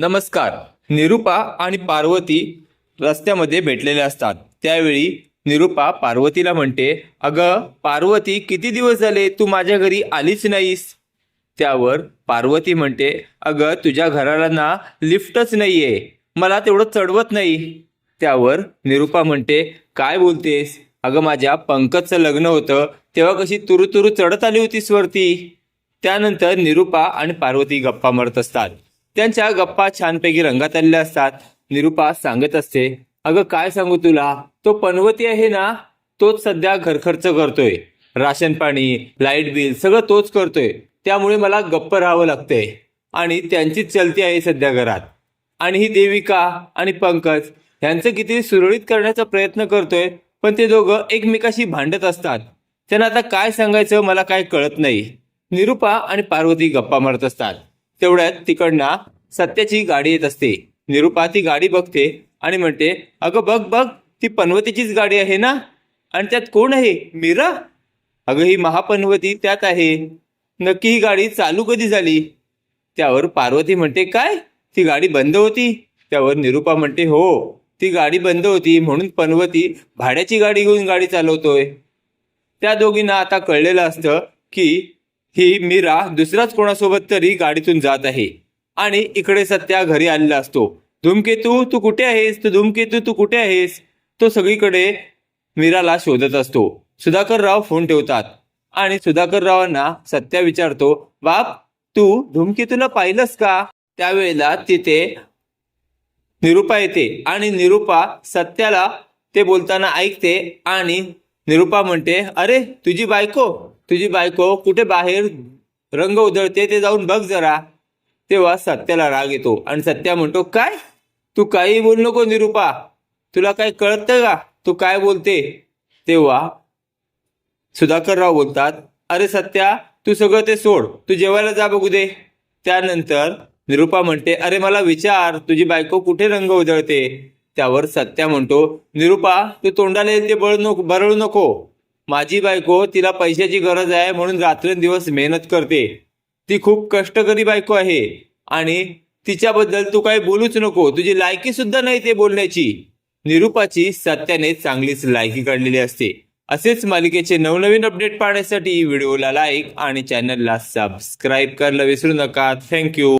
नमस्कार. निरुपा आणि पार्वती रस्त्यामध्ये भेटलेले असतात. त्यावेळी निरुपा पार्वतीला म्हणते अगं पार्वती किती दिवस झाले तू माझ्या घरी आलीच नाहीस? त्यावर पार्वती म्हणते अगं तुझ्या घराला ना लिफ्टच आहे मला तेवढं चढवत नाही. त्यावर निरुपा म्हणते काय बोलतेस? अगं माझ्या पंकजचं लग्न होतं. तेव्हा कशी तुरु तुरु चढत आली होतीस वरती. त्यानंतर निरुपा आणि पार्वती गप्पा मारत असतात. त्यांच्या गप्पा छानपैकी रंगात आलेल्या असतात. निरुपा सांगत असते अगं काय सांगू तुला? तो पनवती आहे ना? तोच सध्या घरखर्च करतोय. राशन पाणी लाइट बिल सगळं तोच करतोय. त्यामुळे मला गप्प राहावं लागतंय. आणि त्यांचीच चलती आहे सध्या घरात. आणि ही देविका आणि पंकज यांचं किती सुरळीत करण्याचा प्रयत्न करतोय पण ते दोघं एकमेकाशी भांडत असतात. त्यांना आता काय सांगायचं मला काय कळत नाही. निरुपा आणि पार्वती गप्पा मारत असतात. तेवढ्यात तिकडनं सत्याची गाडी येत असते. निरुपा ती गाडी बघते आणि म्हणते अगं बघ बघ ती पनवतीचीच गाडी आहे ना? आणि त्यात कोण आहे? मीरा? अगं ही महापनवती त्यात आहे. नक्की ही गाडी चालू कधी झाली? त्यावर पार्वती म्हणते काय? ती गाडी बंद होती? त्यावर निरुपा म्हणते हो ती गाडी बंद होती म्हणून पनवती भाड्याची गाडी घेऊन गाडी चालवतोय. त्या दोघींना आता कळलेलं असतं की ही मीरा दुसऱ्याच कोणासोबत तरी गाडीतून जात आहे. आणि इकडे सत्या घरी आलेला असतो. धूमकेतू तू कुठे आहेस? तू धूमकेतू तू कुठे आहेस? तो सगळीकडे मीराला शोधत असतो. सुधाकरराव फोन ठेवतात. आणि सुधाकररावांना सत्या विचारतो बाप तू धूमकेतूला पाहिलंस का? त्यावेळेला तिथे निरुपा येते. आणि निरुपा सत्याला ते बोलताना ऐकते. आणि निरुपा म्हणते अरे तुझी बायको तुझी बायको कुठे बाहेर रंग उधळते ते जाऊन बघ जरा. तेव्हा सत्याला राग येतो. आणि सत्या म्हणतो काय? तू काही बोल नको निरुपा. तुला काय कळतं का? तू काय बोलते? तेव्हा सुधाकरराव बोलतात अरे सत्या तू सगळं ते सोड. तू जेवायला जा बघू दे. त्यानंतर निरुपा म्हणते अरे मला विचार तुझी बायको कुठे रंग उधळते? त्यावर सत्या म्हणतो निरुपा तू तोंडाला येईल ते बळ नको बरळू नको. माझी बायको तिला पैशाची गरज आहे म्हणून रात्रंदिवस मेहनत करते. ती खूप कष्टकरी बायको आहे आणि तिच्याबद्दल तू काही बोलूच नको. तुझी लायकी सुद्धा नाही ते बोलण्याची. निरूपाची सत्याने चांगलीच लायकी काढलेली असते. असेच मालिकेचे नवनवीन अपडेट पाहण्यासाठी व्हिडिओला लाईक आणि चॅनलला सबस्क्राईब करायला विसरू नका. थँक्यू